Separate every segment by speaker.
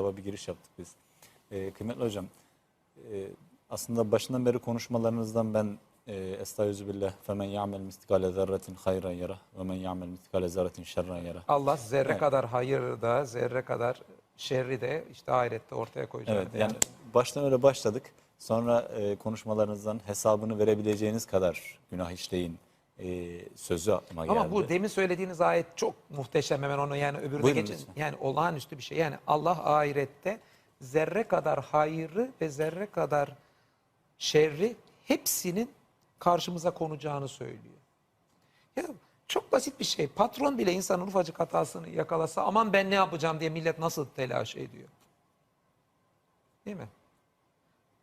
Speaker 1: bir giriş yaptık biz. Ee, kıymetli hocam, e, aslında başından beri konuşmalarınızdan ben e, Estağfirullah femen ya'mel mistikale zerretin hayran yara ve men ya'mel mistikale zerretin şerran yara.
Speaker 2: Allah zerre
Speaker 1: Evet.
Speaker 2: kadar hayırı da zerre kadar şerri de işte ahirette ortaya koyacak.
Speaker 1: Evet yani baştan öyle başladık. Sonra e, konuşmalarınızdan hesabını verebileceğiniz kadar günah işleyin e, sözü aklıma geldi.
Speaker 2: Ama bu demin söylediğiniz ayet çok muhteşem hemen onu yani öbürüne
Speaker 1: Buyurun
Speaker 2: geçin.
Speaker 1: lütfen.
Speaker 2: Yani olağanüstü bir şey. Yani Allah ahirette zerre kadar hayrı ve zerre kadar şerri hepsinin karşımıza konacağını söylüyor. Ya çok basit bir şey. Patron bile insanın ufacık hatasını yakalasa aman ben ne yapacağım diye millet nasıl telaş ediyor. Değil mi?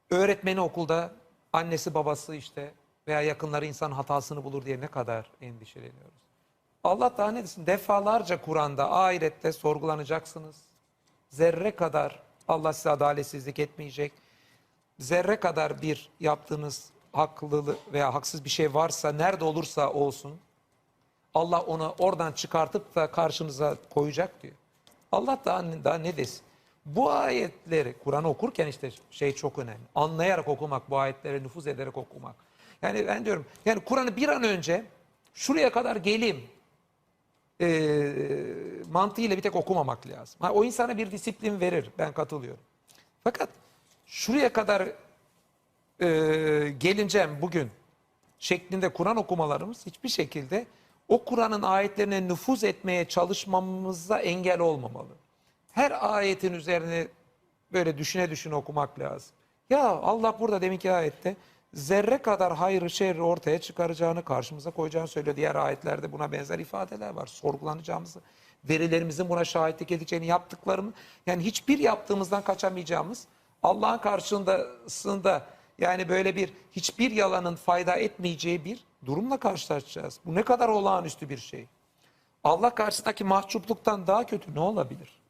Speaker 2: Öğretmeni okulda annesi babası işte veya yakınları insan hatasını bulur diye ne kadar endişeleniyoruz. Allah daha ne desin? Defalarca Kur'an'da ahirette sorgulanacaksınız. Zerre kadar Allah size adaletsizlik etmeyecek. Zerre kadar bir yaptığınız haklı veya haksız bir şey varsa nerede olursa olsun Allah onu oradan çıkartıp da karşınıza koyacak diyor. Allah daha, daha ne desin? Bu ayetleri Kur'an okurken işte şey çok önemli. Anlayarak okumak, bu ayetlere nüfuz ederek okumak. Yani ben diyorum yani Kur'an'ı bir an önce şuraya kadar geleyim e, mantığıyla bir tek okumamak lazım. Ha, o insana bir disiplin verir. Ben katılıyorum. Fakat şuraya kadar e, gelineceğim bugün şeklinde Kur'an okumalarımız hiçbir şekilde o Kur'an'ın ayetlerine nüfuz etmeye çalışmamıza engel olmamalı. Her ayetin üzerine böyle düşüne düşüne okumak lazım. Ya Allah burada deminki ayette zerre kadar hayrı şerri ortaya çıkaracağını karşımıza koyacağını söylüyor. Diğer ayetlerde buna benzer ifadeler var. Sorgulanacağımızı, verilerimizin buna şahitlik edeceğini yaptıklarımı yani hiçbir yaptığımızdan kaçamayacağımız Allah'ın karşısında yani böyle bir hiçbir yalanın fayda etmeyeceği bir durumla karşılaşacağız. Bu ne kadar olağanüstü bir şey. Allah karşısındaki mahcupluktan daha kötü ne olabilir?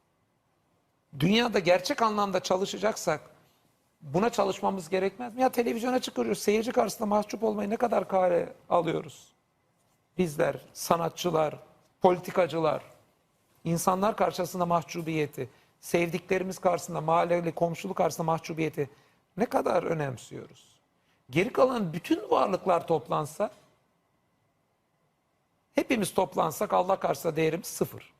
Speaker 2: Dünyada gerçek anlamda çalışacaksak buna çalışmamız gerekmez mi? Ya televizyona çıkarıyoruz, seyirci karşısında mahcup olmayı ne kadar kare alıyoruz? Bizler, sanatçılar, politikacılar, insanlar karşısında mahcubiyeti, sevdiklerimiz karşısında, mahalleli, komşuluk karşısında mahcubiyeti ne kadar önemsiyoruz? Geri kalan bütün varlıklar toplansa, hepimiz toplansak Allah karşısında değerimiz sıfır.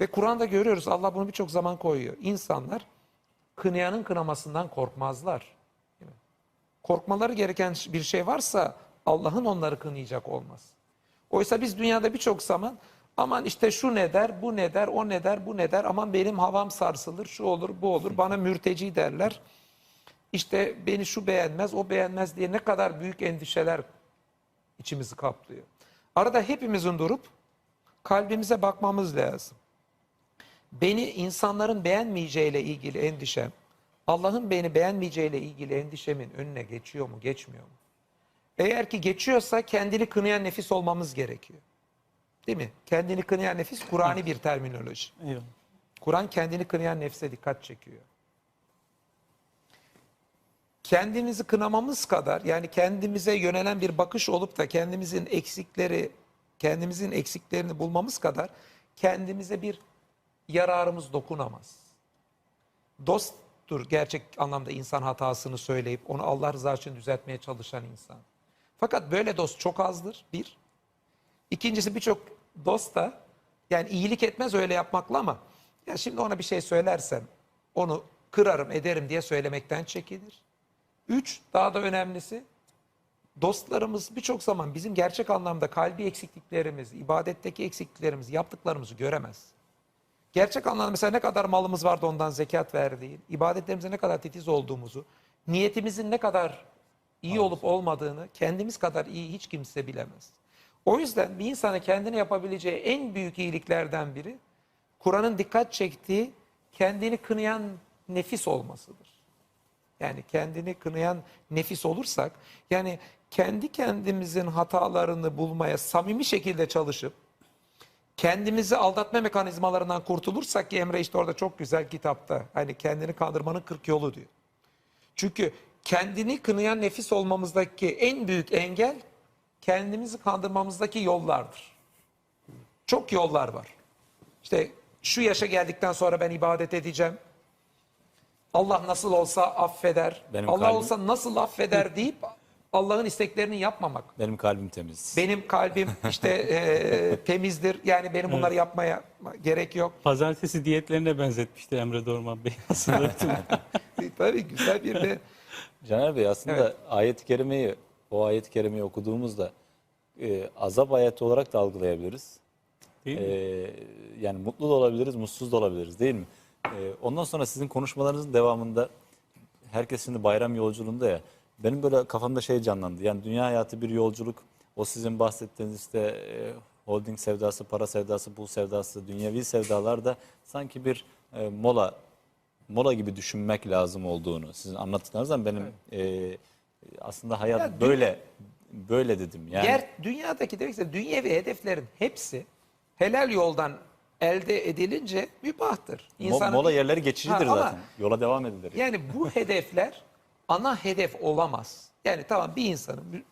Speaker 2: Ve Kur'an'da görüyoruz Allah bunu birçok zaman koyuyor. İnsanlar kınayanın kınamasından korkmazlar. Korkmaları gereken bir şey varsa Allah'ın onları kınayacak olmaz. Oysa biz dünyada birçok zaman aman işte şu ne der, bu ne der, o ne der, bu ne der, aman benim havam sarsılır, şu olur, bu olur, bana mürteci derler. İşte beni şu beğenmez, o beğenmez diye ne kadar büyük endişeler içimizi kaplıyor. Arada hepimizin durup kalbimize bakmamız lazım. Beni insanların beğenmeyeceğiyle ilgili endişem, Allah'ın beni beğenmeyeceğiyle ilgili endişemin önüne geçiyor mu, geçmiyor mu? Eğer ki geçiyorsa kendini kınayan nefis olmamız gerekiyor. Değil mi? Kendini kınayan nefis Kur'an'i bir terminoloji. Kur'an kendini kınayan nefse dikkat çekiyor. Kendimizi kınamamız kadar yani kendimize yönelen bir bakış olup da kendimizin eksikleri, kendimizin eksiklerini bulmamız kadar kendimize bir yararımız dokunamaz. Dosttur gerçek anlamda insan hatasını söyleyip onu Allah rızası için düzeltmeye çalışan insan. Fakat böyle dost çok azdır bir. İkincisi birçok dost da yani iyilik etmez öyle yapmakla ama ya şimdi ona bir şey söylersem onu kırarım ederim diye söylemekten çekilir. Üç daha da önemlisi dostlarımız birçok zaman bizim gerçek anlamda kalbi eksikliklerimiz, ibadetteki eksikliklerimizi, yaptıklarımızı göremez. Gerçek anlamda mesela ne kadar malımız vardı ondan zekat verdiğin, ibadetlerimize ne kadar titiz olduğumuzu, niyetimizin ne kadar iyi olup olmadığını kendimiz kadar iyi hiç kimse bilemez. O yüzden bir insana kendine yapabileceği en büyük iyiliklerden biri Kur'an'ın dikkat çektiği kendini kınayan nefis olmasıdır. Yani kendini kınayan nefis olursak yani kendi kendimizin hatalarını bulmaya samimi şekilde çalışıp kendimizi aldatma mekanizmalarından kurtulursak ki Emre işte orada çok güzel kitapta hani kendini kandırmanın 40 yolu diyor. Çünkü kendini kınayan nefis olmamızdaki en büyük engel kendimizi kandırmamızdaki yollardır. Çok yollar var. İşte şu yaşa geldikten sonra ben ibadet edeceğim. Allah nasıl olsa affeder.
Speaker 1: Benim
Speaker 2: Allah
Speaker 1: kalbim-
Speaker 2: olsa nasıl affeder deyip Allah'ın isteklerini yapmamak.
Speaker 1: Benim kalbim temiz.
Speaker 2: Benim kalbim işte e, temizdir. Yani benim bunları yapmaya gerek yok.
Speaker 3: Pazartesi diyetlerine benzetmişti Emre Dorman Bey aslında.
Speaker 2: Tabii güzel bir de
Speaker 1: Caner Bey aslında
Speaker 2: Evet.
Speaker 1: ayet-i kerimeyi, o ayet-i kerimeyi okuduğumuzda e, azap ayeti olarak da algılayabiliriz.
Speaker 3: Değil mi?
Speaker 1: Ee, yani mutlu da olabiliriz, mutsuz da olabiliriz değil mi? Ee, ondan sonra sizin konuşmalarınızın devamında herkes şimdi bayram yolculuğunda ya benim böyle kafamda şey canlandı. Yani dünya hayatı bir yolculuk. O sizin bahsettiğiniz işte e, holding sevdası, para sevdası, pul sevdası, dünyevi sevdalar da sanki bir e, mola mola gibi düşünmek lazım olduğunu sizin anlattıklarınızdan benim e, aslında hayat
Speaker 2: Ya
Speaker 1: böyle böyle dedim. Yani
Speaker 2: Yer, dünyadaki demek istediğim dünyevi hedeflerin hepsi helal yoldan elde edilince mübahtır.
Speaker 1: mo- mola yerleri geçicidir
Speaker 2: Ha,
Speaker 1: zaten. Yola devam edilir.
Speaker 2: Yani bu hedefler ana hedef olamaz. Yani tamam bir insanın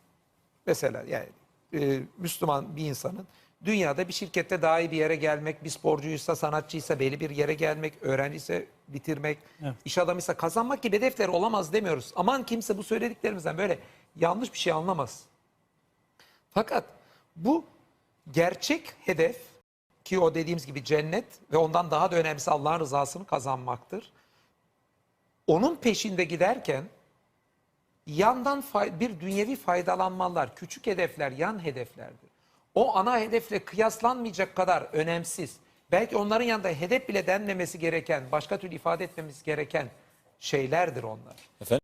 Speaker 2: mesela yani e, Müslüman bir insanın dünyada bir şirkette daha iyi bir yere gelmek, bir sporcuysa, sanatçıysa belli bir yere gelmek, öğrenciyse bitirmek,
Speaker 3: Evet.
Speaker 2: iş adamıysa kazanmak gibi hedefler olamaz demiyoruz. Aman kimse bu söylediklerimizden böyle yanlış bir şey anlamaz. Fakat bu gerçek hedef ki o dediğimiz gibi cennet ve ondan daha da önemlisi Allah'ın rızasını kazanmaktır. Onun peşinde giderken yandan bir dünyevi faydalanmalar, küçük hedefler yan hedeflerdir. O ana hedefle kıyaslanmayacak kadar önemsiz. Belki onların yanında hedef bile denmemesi gereken, başka türlü ifade etmemiz gereken şeylerdir onlar.
Speaker 1: Efendim?